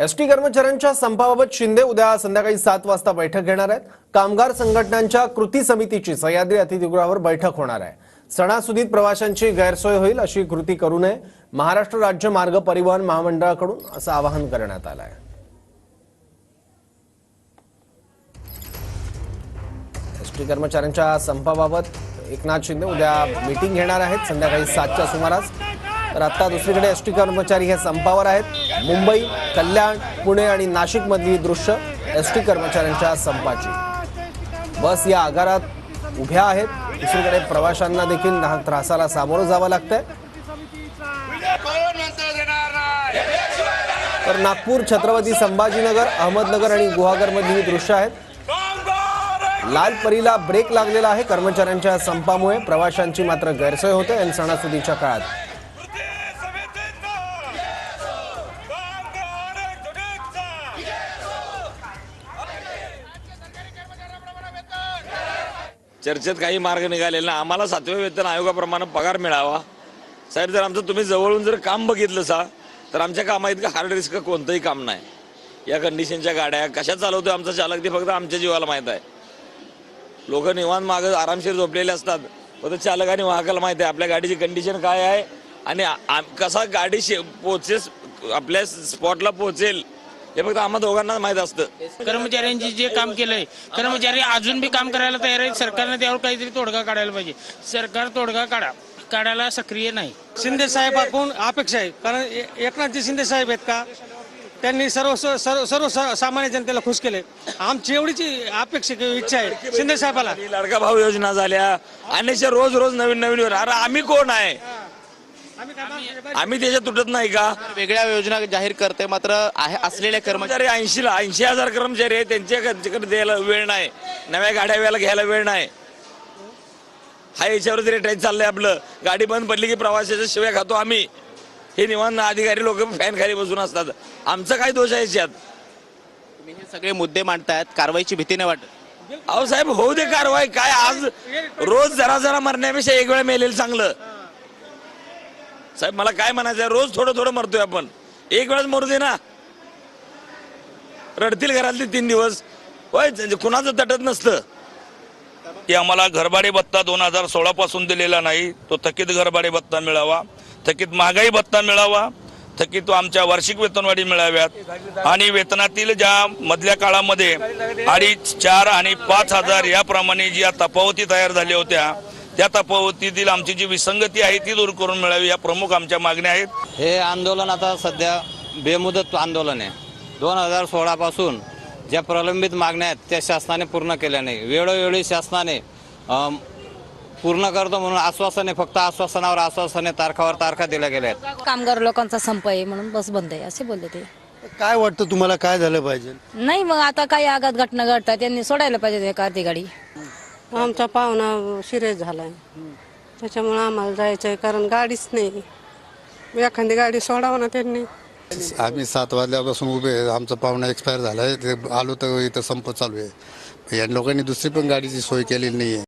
S T कर्मचाऱ्यांच्या संपाबाबत शिंदे उद्या संध्याकाळी सात वाजता बैठक घेणार आहेत. कामगार संघटनांच्या कृती समितीची सह्याद्री अतिथीगृहावर बैठक होणार आहे. सणासुदीत प्रवाशांची गैरसोय होईल अशी कृती करू नये. महाराष्ट्र राज्य मार्ग परिवहन महामंडळाकडून असं आवाहन करण्यात आलं आहे एस टी कर्मचाऱ्यांच्या संपाबाबत एकनाथ शिंदे उद्या मीटिंग घेणार आहेत. संध्याकाळी सातच्या सुमारास तर आता दुसरीकडे एस टी कर्मचारी हे संपावर आहेत. मुंबई कल्याण पुणे आणि नाशिकमधली दृश्य एस टी कर्मचाऱ्यांच्या संपाची. बस या आगारात उभ्या आहेत. दुसरीकडे प्रवाशांना देखील त्रासाला सामोरं जावं लागतंय. तर नागपूर छत्रपती संभाजीनगर अहमदनगर आणि गुहागरमधली ही दृश्य आहेत. लाल परीला ब्रेक लागलेला आहे कर्मचाऱ्यांच्या संपामुळे. प्रवाशांची मात्र गैरसोय होते. आणि सणासुदीच्या काळात चर्चेत काही मार्ग निघालेला ना आम्हाला सातव्या वेतन आयोगाप्रमाणे पगार मिळावा. साहेब जर आमचं तुम्ही जवळून जर काम बघितलं सा तर आमच्या कामा इतकं हार्ड रिस्क कोणतंही काम नाही. या कंडिशनच्या गाड्या कशा चालवतोय आमचा चालक ते फक्त आमच्या जीवाला माहीत आहे. लोक निवांत मागं आरामशीर झोपलेले असतात फक्त चालक आणि वाहकाला माहीत आहे. आपल्या गाडीची कंडिशन काय आहे? आणि आम- कसा गाडी शे पोचेस आपल्या स्पॉटला पोहोचेल हे फक्त आम्हा दोघांना माहीत असतं. कर्मचाऱ्यांची जे काम केलंय कर्मचारी अजून बी काम करायला तयार आहेत. सरकारने त्यावर काहीतरी तोडगा काढायला पाहिजे. सरकार तोडगा काढा काढायला सक्रिय नाही. शिंदे साहेबांकडून अपेक्षा आहे. कारण एकनाथजी शिंदे साहेब आहेत का? त्यांनी सर्व सर्व सर्व सामान्य जनतेला खुश केले आमची एवढीची अपेक्षा किंवा इच्छा आहे शिंदे साहेबाला. आणि लाडका भाऊ योजना झाल्या. अनेकशा रोज रोज नवीन नवीन योजना. अरे आम्ही कोण आहे? आम्ही त्याच्यात तुटत नाही का? वेगळ्या योजना जाहीर करते मात्र आहे असलेल्या कर्मचारी कर्मचारी ऐंशी ला ऐंशी हजार कर्मचारी आहेत त्यांच्या त्यांच्याकडे द्यायला वेळ नाही. नव्या गाड्या वेळेला घ्यायला वेळ नाही. हा याच्यावर रेटायचं चाललंय आपलं. गाडी बंद पडली की प्रवाशाच्या शिवाय खातो आम्ही. हे निवांत अधिकारी लोक फॅन खाली बसून असतात. आमचा काय दोष आहे याच्यात? तुम्ही हे सगळे मुद्दे मांडतायत कारवाईची भीती नाही वाटत. अहो साहेब होऊ दे कारवाई. काय आज? रोज जरा जरा मरण्यापेक्षा एक वेळा मेलेलं चांगलं. साहेब मला काय म्हणायचं आहे, रोज थोडं थोडं मरतोय आपण. एक वेळाच मरू दे ना. रडतील घरातले तीन दिवस. होय म्हणजे कुणाचं तटत नसतं की आम्हाला घरभाडे भत्ता दोन हजार सोळा पासून दिलेला नाही. तो थकीत घरभाडे भत्ता मिळावा. थकीत महागाई भत्ता मिळावा. थकीत आमच्या वार्षिक वेतनवाढी मिळाव्यात. आणि वेतनातील ज्या मधल्या काळामध्ये अडीच चार आणि पाच हजार याप्रमाणे ज्या तफावती तयार झाल्या होत्या त्या तफावतीतील आमची जी विसंगती आहे ती दूर करून मिळावी या प्रमुख आमच्या मागण्या आहेत. हे आंदोलन आता सध्या बेमुदत आंदोलन आहे. दोन हजार सोळापासून ज्या प्रलंबित मागण्या आहेत त्या शासनाने पूर्ण केल्या नाही. वेळोवेळी शासनाने पूर्ण करतो म्हणून आश्वासने फक्त आश्वासनावर आश्वासने तारखावर तारखा दिल्या गेल्या आहेत. कामगार लोकांचा संप आहे म्हणून बस बंद आहे असे बोलले ते. काय वाटतं तुम्हाला काय झालं पाहिजे? नाही मग आता काही आघात घटना घडतात त्यांनी सोडायला पाहिजे अर्धी गाडी. आमचा पाहुणा सिरियस झालाय. त्याच्यामुळे आम्हाला जायचं आहे कारण गाडीच नाही. एखादी गाडी सोडावं ना त्यांनी. आम्ही सात वाजल्यापासून उभे आहे. आमचा पाहुणा एक्सपायर झाला आहे ते आलो तर इथं संप चालू आहे. या लोकांनी दुसरी पण गाडीची सोय केलेली नाही आहे